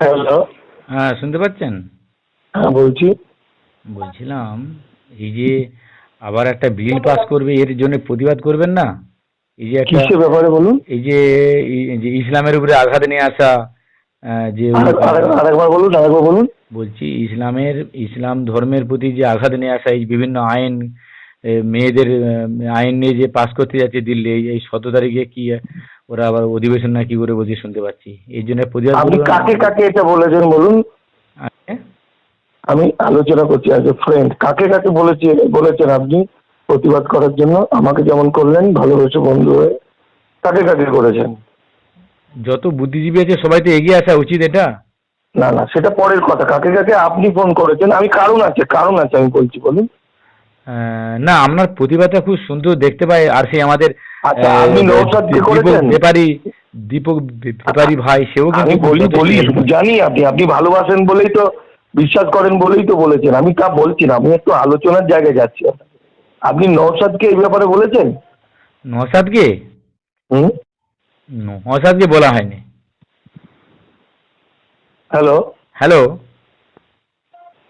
Hello. হ্যাঁ শুনতে পাচ্ছেন? হ্যাঁ বলছি। বলছিলাম এই যে আবার একটা বিল পাস করবে এর জন্য প্রতিবাদ করবেন না? এই যে একটা কিসের ব্যাপারে বলুন? এই যে যে ইসলামের উপরে আঘাত নিয়ে আসা যে আরেকবার বলুন আরেকবার বলুন। বলছি ইসলামের ইসলাম ধর্মের প্রতি যে আঘাত নিয়ে আসা এই বিভিন্ন আইন মেয়েদের আইন নিয়ে যে পাস করতে যাচ্ছে দিল্লি এই- সতেরো তারিখে কি ওরা আবার অধিবেশন না কি করে বলছি শুনতে পাচ্ছি। এই জন্য প্রতিবাদ আপনি কাকে কাকে এটা বলেছেন বলুন? আমি আলোচনা করছি এ ফ্রেন্ড কাকে কাকে বলেছি বলেছেন আপনি প্রতিবাদ করার জন্য? আমাকে যেমন করলেন ভালোবেসে বন্ধু হয়ে কাকে কাকে করেছেন? যত বুদ্ধিজীবী আছে সবাই তো এগিয়ে আসা উচিত এটা। না না সেটা পরের কথা। কাকে কাকে আপনি ফোন করেছেন? আমি কারণ আছে কারণ আছে আমি বলছি বলুন। না আপনার প্রতিভাটা খুব সুন্দর দেখতে পাই। আর সেই আমাদের আচ্ছা, আপনি নৌসাদকে দীপক করেছেন? ব্যাপারী দীপক ব্যাপারী ভাই সেও আমি বলি বলি জানি আপনি আপনি ভালোবাসেন বলেই তো বিশ্বাস করেন বলেই তো বলেছেন। আমি তা বলছি না আমি একটু আলোচনার জায়গায় যাচ্ছি। আপনি নৌসাদকে এই ব্যাপারে বলেছেন? নসাদকে হুম? নসাদকে বলা হয়নি। হ্যালো? হ্যালো?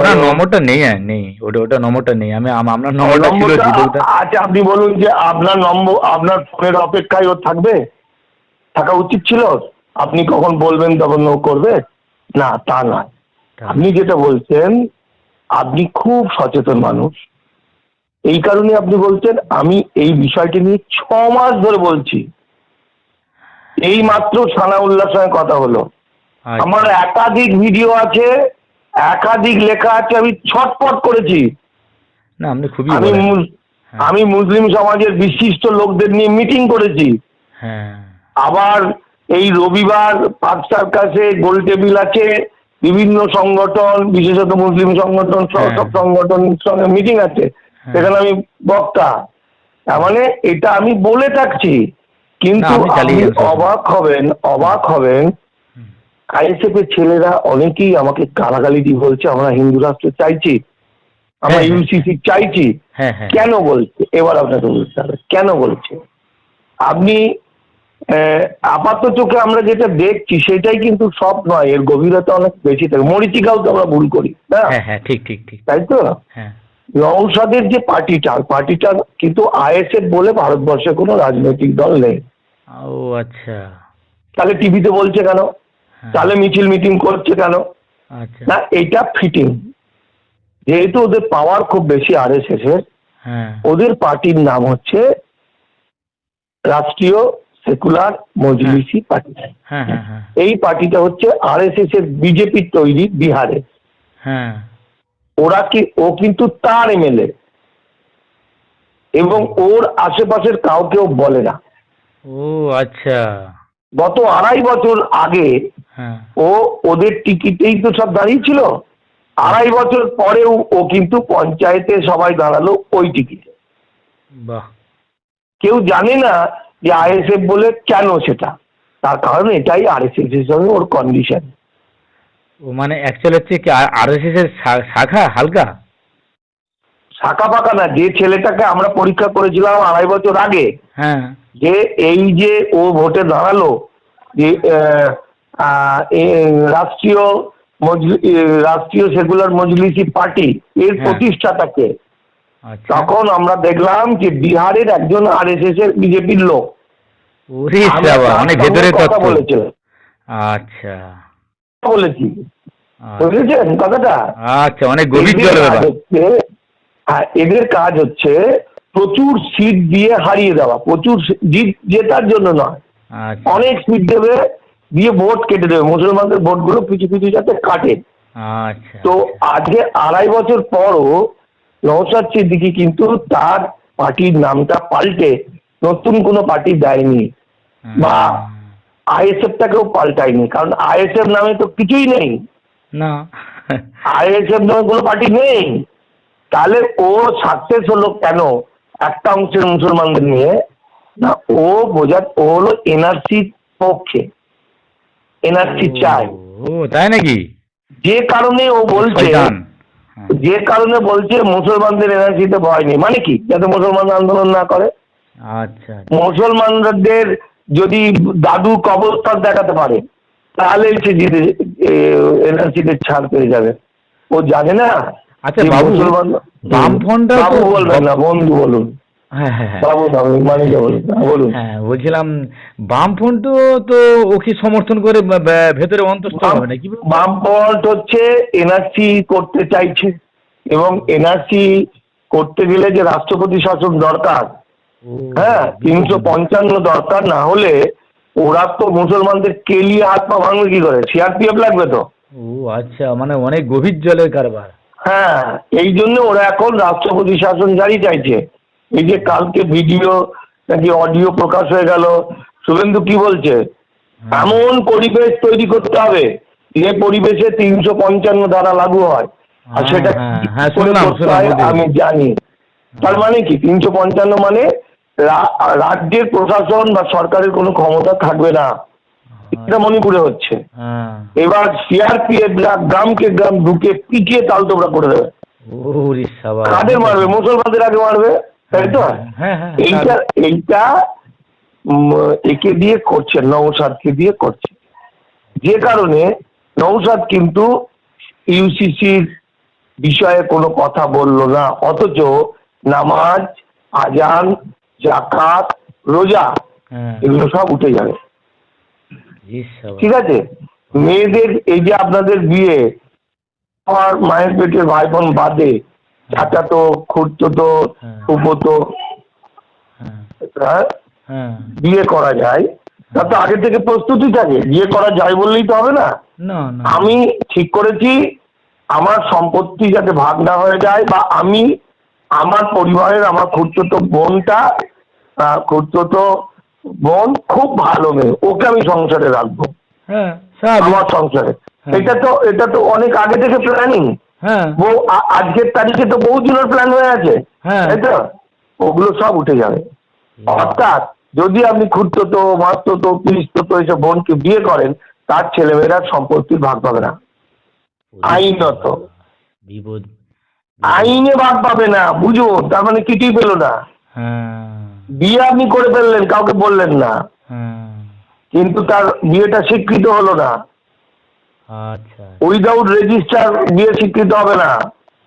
Hello? নম্বরটা নেই আর নেই। ওটা ওটা নম্বরটা নেই। আমি আপনার নম্বরটা ছিল আচ্ছা আপনি বলুন যে আপনার নম্বর আপনার ফোনের অপেক্ষায় ও থাকবে? থাকা উচিত ছিল? আপনি কখন বলবেন তখন ও করবে? না তা না আপনি যেটা বলছেন আপনি খুব সচেতন মানুষ। এই কারণে আপনি বলছেন আমি এই বিষয়টি নিয়ে ছ মাস ধরে বলছি। এই মাত্র সানাউল্লাহর সঙ্গে কথা হলো। আচ্ছা। আমার একাধিক ভিডিও আছে একাধিক লেখা আছে আমি ছটপট করেছি না আপনি খুবই আমি হ্যাঁ। আমি মুসলিম সমাজের বিশিষ্ট লোকদের নিয়ে মিটিং করেছি হ্যাঁ আবার এই রবিবার পাঁচ কাছে গোল টেবিল আছে বিভিন্ন সংগঠন বিশেষত মুসলিম সংগঠন হ্যাঁ। সব সংগঠনের সঙ্গে মিটিং আছে হ্যাঁ। সেখানে আমি বক্তা তার মানে এটা আমি বলে থাকছি কিন্তু। অবাক হবেন অবাক হবেন। আইএসএফ এর ছেলেরা অনেকেই আমাকে গালাগালি দিয়ে বলছে আমরা হিন্দু রাষ্ট্র চাইছি আমরা হ্যাঁ, হ্যাঁ। ইউসিসি চাইছি। হ্যাঁ হ্যাঁ। কেন বলছে? এবার আপনাকে বলতে হবে কেন বলছে? আপনি আপাত চোখে আমরা যেটা দেখছি সেটাই কিন্তু সব নয় এর গভীরতা অনেক বেশি থাকে। মরিচিকাও তো আমরা ভুল করি না? হ্যাঁ হ্যাঁ ঠিক ঠিক ঠিক। তাই তো? হ্যাঁ। নৌসাদের যে পার্টিটা পার্টিটা কিন্তু আইএসএফ বলে ভারতবর্ষে কোনো রাজনৈতিক দল নেই। ও আচ্ছা। তাহলে টিভিতে বলছে কেন? হ্যাঁ। তাহলে মিছিল মিটিং করছে কেন? আচ্ছা। না এটা ফিটিং যেহেতু ওদের পাওয়ার খুব বেশি আরএসএস এর হ্যাঁ। ওদের পার্টির নাম হচ্ছে রাষ্ট্রীয় সেকুলার মজলিসি পার্টি হ্যাঁ হ্যাঁ হ্যাঁ। এই পার্টিটা হচ্ছে আর এস এস এর বিজেপির তৈরি বিহারে। হ্যাঁ। ওরা কি ও কিন্তু তার এমএলএ। এবং ওর আশেপাশের কাউকেও বলে না। ও আচ্ছা। গত আড়াই বছর আগে হ্যাঁ। ও ওদের টিকিটেই তো সব দাঁড়িয়েছিল। আড়াই বছর পরেও ও কিন্তু পঞ্চায়েতে সবাই দাঁড়াল ওই টিকিটে। বাহ। কেউ জানে না যে আইএসএফ বলে কেন সেটা। তার কারণ এটাই আরএসএস এর সঙ্গে ওর কন্ডিশন মানে অ্যাকচুয়ালি হচ্ছে কি আর এস এস এর শাখা হালকা? শাখা পাকা না যে ছেলেটাকে আমরা পরীক্ষা করেছিলাম আড়াই বছর আগে হ্যাঁ। যে এই যে ও ভোটে দাঁড়াল যে রাষ্ট্রীয় রাষ্ট্রীয় সেকুলার মজলিসি পার্টি এর হ্যাঁ। প্রতিষ্ঠাতাকে। আচ্ছা। তখন আমরা দেখলাম যে বিহারের একজন আরএসএস এর বিজেপির লোক। অনেক ভেতরে কথা তথ্য আচ্ছা। বলেছি। আচ্ছা। বুঝেছেন কথাটা? আচ্ছা অনেক গভীর হ্যাঁ, এদের কাজ হচ্ছে প্রচুর সিট দিয়ে হারিয়ে দেওয়া প্রচুর জিত জেতার জন্য নয়। আচ্ছা। অনেক সিট দেবে দিয়ে ভোট কেটে দেবে মুসলমানদের ভোটগুলো পিছু পিছু যাতে কাটে। আচ্ছা। তো আজকে আড়াই বছর পরও নৌসাদ সিদ্দিকি কিন্তু তার পার্টির নামটা পাল্টে নতুন কোনো পার্টি দেয়নি হুম। বা আইএসএফটাকেও পাল্টায়নি কারণ আইএসএফ নামে তো কিছুই নেই। না। আইএসএফ নামে কোনো পার্টি নেই। তাহলে ও সাকসেস হলো কেন? একটা অংশের মুসলমানদের নিয়ে। না ও বোঝা ও হলো এনআরসির পক্ষে। এনআরসি চায়। ও তাই নাকি? যে কারণে ও বলছে হ্যাঁ। যে কারণে বলছে মুসলমানদের এনআরসিতে ভয় নেই। মানে কি? যাতে মুসলমান আন্দোলন না করে। আচ্ছা মুসলমানদের যদি দাদু কবরস্থান দেখাতে পারে তাহলে সে জিতে এনআরসিতে ছাড় পেয়ে যাবে। ও জানে না আচ্ছা, বাবু, বামফ্রন্টটা তো- বলবেন না বন্ধু বলুন। হ্যাঁ হ্যাঁ হ্যাঁ। বাবু না বলুন বলছিলাম বামফ্রন্ট তো ওকে সমর্থন করে ভেতরে অন্তস্থ হবে না কি বল- হচ্ছে এনআরসি করতে চাইছে এবং এনআরসি করতে গেলে যে রাষ্ট্রপতি শাসন দরকার হ্যাঁ তিনশো পঞ্চান্ন দরকার না হলে ওরা তো মুসলমানদের কেলিয়ে হাত পা ভাঙবে কি করে? সিআরপিএফ লাগবে তো। ও আচ্ছা মানে অনেক গভীর জলের কারবার। হ্যাঁ এই জন্য ওরা এখন রাষ্ট্রপতি শাসন জারি চাইছে। এই যে কালকে ভিডিও নাকি অডিও প্রকাশ হয়ে গেল শুভেন্দু কি বলছে? এমন পরিবেশ তৈরি করতে হবে যে পরিবেশে তিনশো পঞ্চান্ন ধারা লাগু হয়। আর হ্যাঁ, সেটা হ্যাঁ, হ্যাঁ, হয় আমি জানি। তার মানে কি তিনশো পঞ্চান্ন মানে রাজ্যের প্রশাসন বা সরকারের কোনো ক্ষমতা থাকবে না। এটা মণিপুরে হচ্ছে। হ্যাঁ। এবার সিআরপিএফ গ্রামকে গ্রাম ঢুকে পিটিয়ে তাল তোমরা করে দেবে। কাদের মারবে? মুসলমানদের আগে মারবে? তাই তো? হ্যাঁ হ্যাঁ এইটা এইটা একে দিয়ে করছে নৌসাদকে দিয়ে করছে। যে কারণে নৌসাদ কিন্তু ইউসিসির বিষয়ে কোনো কথা বলল না। অথচ নামাজ আজান জাকাত রোজা হ্যাঁ। এগুলো সব উঠে যাবে। ঠিক আছে? মেয়েদের এই যে আপনাদের বিয়ে আমার মায়ের পেটের ভাই বোন বাদে চাচাতো খুঁড়তো হ্যাঁ। ফুফতো হ্যাঁ। হ্যাঁ, বিয়ে করা যায়। তা তো আগে থেকে প্রস্তুতি থাকে। বিয়ে করা যায় বললেই তো হবে না। আমি ঠিক করেছি আমার সম্পত্তি যাতে ভাগ না হয়ে যায় বা আমি আমার পরিবারের আমার খুঁড়তো বোনটা খুঁড়তো বোন খুব ভালো মেয়ে। ওকে আমি সংসারে রাখব। হ্যাঁ আমার সংসারে। হ্যাঁ। এটা তো এটা তো অনেক আগে থেকে প্ল্যানিং হ্যাঁ। বউ আজকের তারিখে তো বহু দিনের প্ল্যান হয়ে আছে। হ্যাঁ। তাই তো? ওগুলো সব উঠে যাবে। অর্থাৎ যদি আপনি খুঁড়তো মারতো পিসতো এসব বোনকে বিয়ে করেন তার ছেলেমেয়েরা সম্পত্তির ভাগ পাবে না। আইনত। আইনে ভাগ পাবে না বুঝো তার মানে কিছুই পেল না। হ্যাঁ। বিয়ে আপনি করে ফেললেন কাউকে বললেন না। হ্যাঁ। কিন্তু তার বিয়েটা স্বীকৃত হলো না। আচ্ছা উইদাউট রেজিস্টার বিয়ে স্বীকৃত হবে না।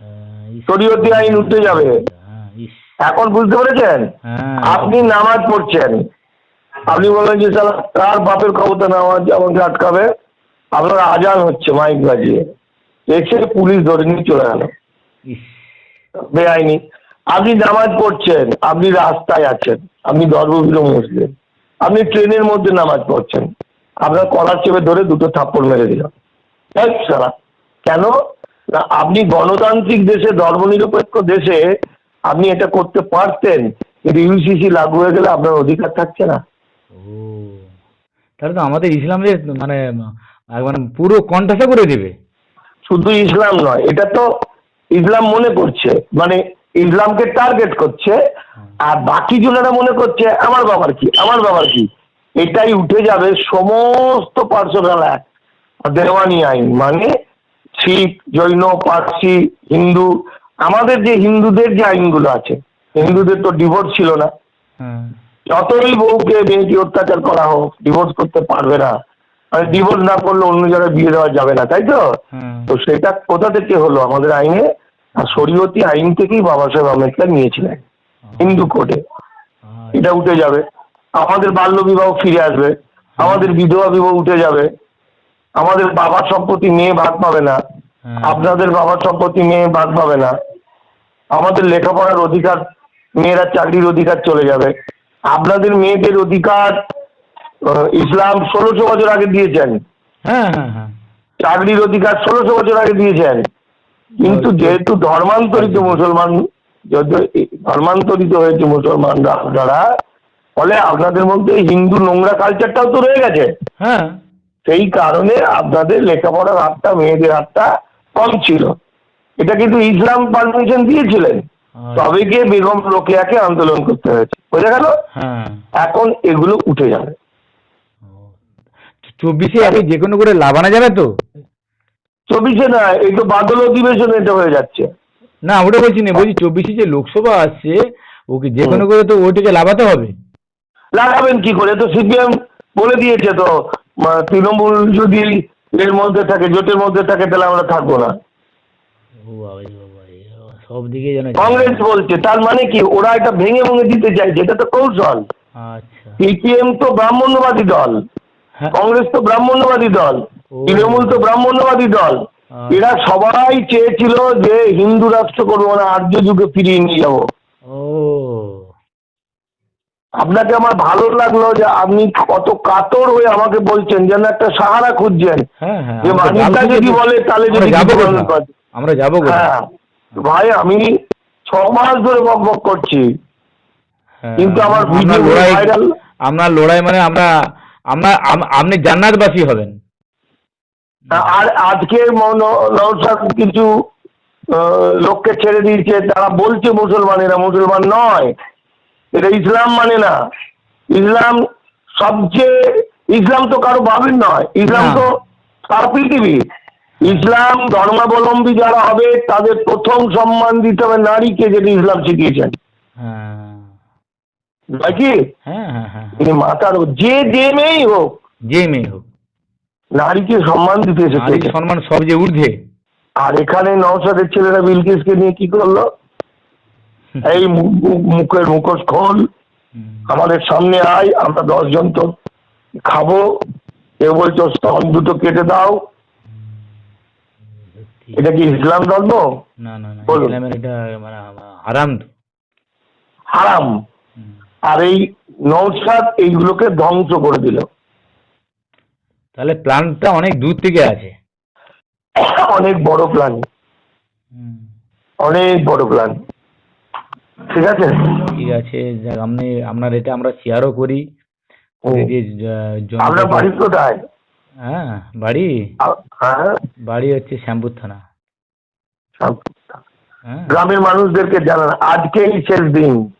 হ্যাঁ, শরীয়তি আইন উঠে যাবে। হ্যাঁ, এখন বুঝতে পেরেছেন? আপনি নামাজ পড়ছেন। আপনি বললেন যে সালা কার বাপের ক্ষমতা নামাজ আমাকে আটকাবে? আপনার আজান হচ্ছে মাইক বাজিয়ে। এসে পুলিশ ধরে নিয়ে চলে গেল। বেআইনি। আপনি নামাজ পড়ছেন আপনি রাস্তায় আছেন আপনি ধর্মবীর মুসলিম আপনি ট্রেনের মধ্যে নামাজ পড়ছেন আপনার কলার চেপে ধরে দুটো থাপ্পড় মেরে দিল এই সালা কেন? না আপনি গণতান্ত্রিক দেশে ধর্মনিরপেক্ষ দেশে আপনি এটা করতে পারতেন কিন্তু ইউসিসি লাগু হয়ে গেলে আপনার অধিকার থাকছে না। তাহলে তো আমাদের ইসলামের মানে একবার পুরো কণ্ঠাসা করে দেবে। শুধু ইসলাম নয় এটা তো ইসলাম মনে করছে। মানে ইসলামকে টার্গেট করছে আর বাকি জনেরা মনে করছে আমার বাবার কি? আমার বাবার কি? এটাই উঠে যাবে সমস্ত পার্সোনাল অ্যাক্ট দেওয়ানি আইন মানে শিখ জৈন পার্সি হিন্দু আমাদের যে হিন্দুদের যে আইনগুলো আছে হিন্দুদের তো ডিভোর্স ছিল না। হ্যাঁ। যতই বউকে মেয়েকে অত্যাচার করা হোক ডিভোর্স করতে পারবে না। মানে ডিভোর্স না করলে অন্য জায়গায় বিয়ে দেওয়া যাবে না তাই তো? হ্যাঁ। তো সেটা কোথা থেকে হলো? আমাদের আইনে শরীয়তি আইন থেকেই বাবা সাহেব আম্বেদকর নিয়েছিলেন হিন্দু কোর্টে। এটা উঠে যাবে। আমাদের বাল্য বিবাহ ফিরে আসবে। আমাদের বিধবা বিবাহ উঠে যাবে। আমাদের বাবার সম্পত্তি মেয়ে ভাগ পাবে না। হ্যাঁ। আপনাদের বাবার সম্পত্তি মেয়ে ভাগ পাবে না। আমাদের লেখাপড়ার অধিকার মেয়েরা চাকরির অধিকার চলে যাবে। আপনাদের মেয়েদের অধিকার ইসলাম ষোলোশো বছর আগে দিয়েছেন। হ্যাঁ হ্যাঁ। চাকরির অধিকার ষোলোশো বছর আগে দিয়েছেন। কিন্তু যেহেতু ধর্মান্তরিত মুসলমান ধর্মান্তরিত হয়েছে মুসলমানরা আপনারা ফলে আপনাদের মধ্যে হিন্দু নোংরা কালচারটাও তো রয়ে গেছে। হ্যাঁ। সেই কারণে আপনাদের লেখাপড়ার হাতটা মেয়েদের হাতটা কম ছিল। এটা কিন্তু ইসলাম পারমিশন দিয়েছিলেন। আচ্ছা। তবে গিয়ে বেগম রোকেয়াকে আন্দোলন করতে হয়েছে। বোঝা গেল? হ্যাঁ। এখন এগুলো উঠে যাবে। চব্বিশে আপনি যে কোনো করে লাভানো যাবে তো? চব্বিশে না এই তো বাদল অধিবেশন এটা হয়ে যাচ্ছে। না ওটা বলছি না বলছি চব্বিশে যে লোকসভা আসছে ওকে যে কোনো করে তো ওইটাকে লাভাতে হবে। লাগাবেন কি করে? তো সিপিএম বলে দিয়েছে তো তৃণমূল যদি এর মধ্যে থাকে জোটের মধ্যে থাকে তাহলে আমরা থাকব না। সব দিকে যেন কংগ্রেস বলছে তার মানে কি ওরা এটা ভেঙে ভেঙে দিতে চাইছে এটা তো কৌশল। আচ্ছা। সিপিএম তো ব্রাহ্মণ্যবাদী দল। কংগ্রেস তো ব্রাহ্মণ্যবাদী দল তৃণমূল তো ব্রাহ্মণ্যবাদী দল। আচ্ছা। এরা সবাই চেয়েছিল যে হিন্দু রাষ্ট্র করব না আর্য যুগে ফিরিয়ে নিয়ে যাব। আপনাকে আমার ভালো লাগল যে আপনি কত কাতর হয়ে আমাকে বলছেন যেন একটা সাহারা খুঁজছেন। হ্যাঁ হ্যাঁ যে আমরা যাব যদি বলে তাহলে আমরা যদি। আমরা যাব হ্যাঁ ভাই আমি ছ মাস ধরে বক বক করছি। হ্যাঁ, কিন্তু আমার ভিডিও ভাইরাল আপনার লড়াই মানে আমরা আমরা আপনি জান্নাতবাসী হবেন। আর আজকে নওশাদ কিছু লোককে ছেড়ে দিয়েছে। তারা বলছে মুসলমানেরা মুসলমান নয়। এটা ইসলাম মানে না। ইসলাম সবচেয়ে ইসলাম তো কারও ভাবের নয়। ইসলাম তো সারা পৃথিবী। ইসলাম ধর্মাবলম্বী যারা হবে তাদের প্রথম সম্মান দিতে হবে নারীকে যেটা ইসলাম শিখিয়েছেন। হ্যাঁ। নাকি হ্যাঁ হ্যাঁ হ্যাঁ তিনি মাতার যে যে মেয়েই হোক। যে মেয়ে হোক। নারীকে সম্মান দিতে এসেছে সম্মান সব যে ঊর্ধ্বে। আর এখানে নওশাদের ছেলেরা বিলকিসকে নিয়ে কি করল? এই মুখের মুখোশ খোল। আমাদের সামনে আয় আমরা দশজন তো খাব। কেউ বলছো স্তন দুটো কেটে দাও। এটা কি ইসলাম ধর্ম? না না না। ইসলামের এটা মানে হারাম হারাম। আর এই নৌসাদ এইগুলোকে ধ্বংস করে দিল। তাহলে প্ল্যানটা অনেক দূর থেকে আছে। অনেক বড় প্ল্যান। অনেক বড় প্ল্যান। ঠিক আছে? ঠিক আছে আপনি আপনার এটা আমরা শেয়ারও করি। আপনার বাড়ি কোথায়? হ্যাঁ বাড়ি? হ্যাঁ। বাড়ি হচ্ছে শ্যামপুর থানা। হ্যাঁ। গ্রামের মানুষদেরকে জানান আজকেই শেষ দিন।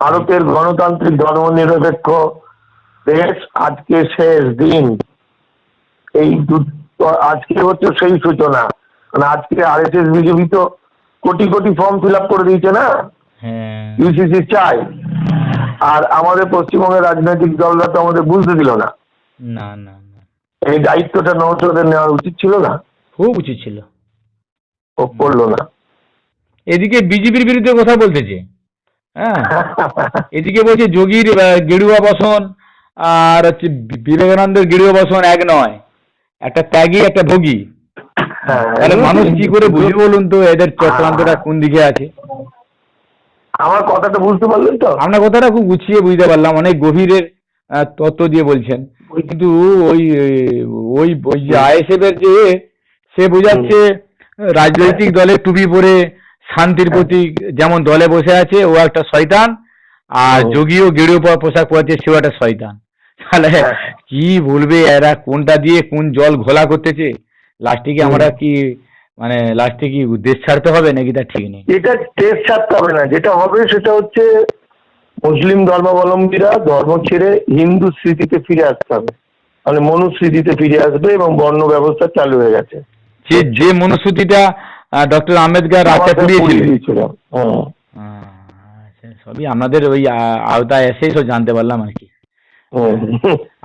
ভারতের গণতান্ত্রিক ধর্মনিরপেক্ষ দেশ আজকে শেষ দিন। এই আজকে হচ্ছে সেই সূচনা। মানে আজকে আর এস এস বিজেপি তো crore crore form fill up করে দিয়েছে না? হ্যাঁ। ইউসিসি চাই। আর আমাদের পশ্চিমবঙ্গের রাজনৈতিক দলরা তো আমাদের বুঝতে দিল না। না এই দায়িত্বটা নৌসদের নেওয়া উচিত ছিল না? খুব উচিত ছিল। ও করল না। এদিকে বিজেপির বিরুদ্ধে কথা বলতেছে হ্যাঁ। এদিকে বলছে যোগীর গেরুয়া বসন আর হচ্ছে বিবেকানন্দের গেরুয়া বসন এক নয়। একটা ত্যাগী একটা ভোগী। হ্যাঁ। তাহলে মানুষ কি করে বুঝবে বলুন তো এদের চক্রান্তটা কোন দিকে আছে? আমার কথাটা বুঝতে পারলেন তো? আপনার কথাটা খুব গুছিয়ে বুঝতে পারলাম অনেক গভীরের তত্ত্ব দিয়ে বলছেন। কিন্তু ওই ওই ওই যে আইএসএফ এর যে সে বোঝাচ্ছে রাজনৈতিক দলের টুপি পরে শান্তির প্রতীক যেমন দলে বসে আছে ও একটা শয়তান আর যোগীও গেরুয়া পরা পোশাক পরেছে সেও একটা শয়তান। তাহলে হ্যাঁ। কি বলবে এরা? কোনটা দিয়ে কোন জল ঘোলা করতেছে? লাস্টে কি আমরা কি মানে লাস্টে কি দেশ ছাড়তে হবে নাকি তা ঠিক নেই? এটা টেস্ট ছাড়তে হবে না। যেটা হবে সেটা হচ্ছে মুসলিম ধর্মাবলম্বীরা ধর্ম ছেড়ে হিন্দু স্মৃতিতে ফিরে আসতে হবে। মানে মনুস্মৃতিতে ফিরে আসবে এবং বর্ণ ব্যবস্থা চালু হয়ে গেছে। যে যে মনুস্মৃতিটা ডক্টর আম্বেদকর রাস্তা। আহ, আচ্ছা, সবই আপনাদের ওই আওতায় এসেই সব জানতে পারলাম আর কি।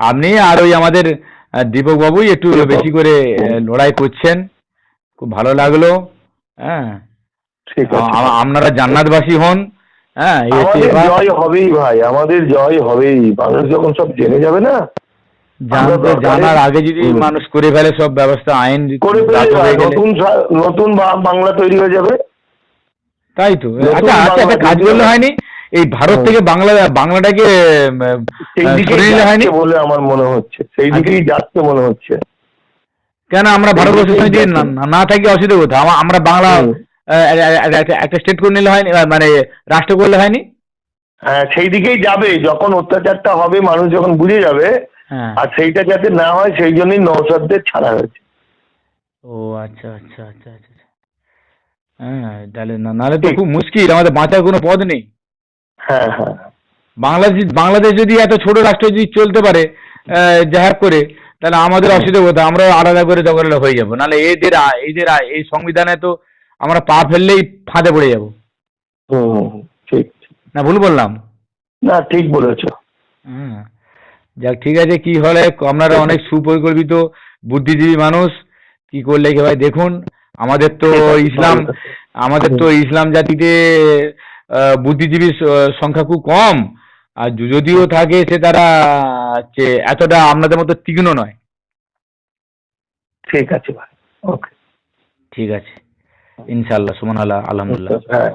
আপনি আর ওই আমাদের দীপক বাবুই একটু বেশি করে লড়াই করছেন। খুব ভালো লাগল হ্যাঁ। আপনারা জান্নাতবাসী হন হ্যাঁ আমাদের জয় হবেই ভাই আমাদের জয় হবেই। মানুষ যখন সব জেনে যাবে না জানার আগে যদি মানুষ করে ফেলে সব ব্যবস্থা আইন করে নতুন নতুন বাংলা তৈরি হয়ে যাবে। তাই তো। আচ্ছা আচ্ছা একটা কাজ করলে হয়নি? এই ভারত থেকে বাংলা বাংলাটাকে হয়নি? বলে আমার মনে হচ্ছে। সেই দিকেই যাচ্ছে মনে হচ্ছে। কেন আমরা ভারতবর্ষের সঙ্গে না- থাকি অসুবিধা কোথায়? আমা- আমরা বাংলা একটা স্টেট করে নিলে হয়নি? মানে রাষ্ট্র করলে হয়নি? হ্যাঁ সেই দিকেই যাবে। যখন অত্যাচারটা হবে মানুষ যখন বুঝে যাবে আর সেইটা যাতে না হয় সেই জন্যই নৌসাদদের ছাড়া হয়েছে। ও আচ্ছা আচ্ছা আচ্ছা আচ্ছা আচ্ছা। হ্যাঁ তাহলে না নাহলে তো খুব মুশকিল আমাদের বাঁচার কোনো পথ নেই। হ্যাঁ হ্যাঁ। বাংলাদেশ বাংলাদেশ যদি এত ছোট রাষ্ট্র যদি চলতে পারে আহ, করে তাহলে আমাদের অসুবিধা কোথায়? আমরা আলাদা করে দখল হয়ে যাব। নাহলে এদের এদের এই সংবিধানে তো আমরা পা ফেললেই ফাঁদে পড়ে যাব। ঠিক। না ভুল বললাম। না ঠিক বলেছ। হ্যাঁ। যাক ঠিক আছে কি হলে আপনারা অনেক সুপরিকল্পিত বুদ্ধিজীবী মানুষ। কি করলে কি ভাই দেখুন আমাদের তো ইসলাম আমাদের তো ইসলাম জাতিতে বুদ্ধিজীবীর সংখ্যা খুব কম। আর যদিও থাকে সে তারা এতটা আপনাদের মতো তীক্ষ্ণ নয়। ঠিক আছে ভাই। ওকে ঠিক আছে। ইনশাল্লাহ সুমান আল্লাহ আলহামদুলিল্লাহ। হ্যাঁ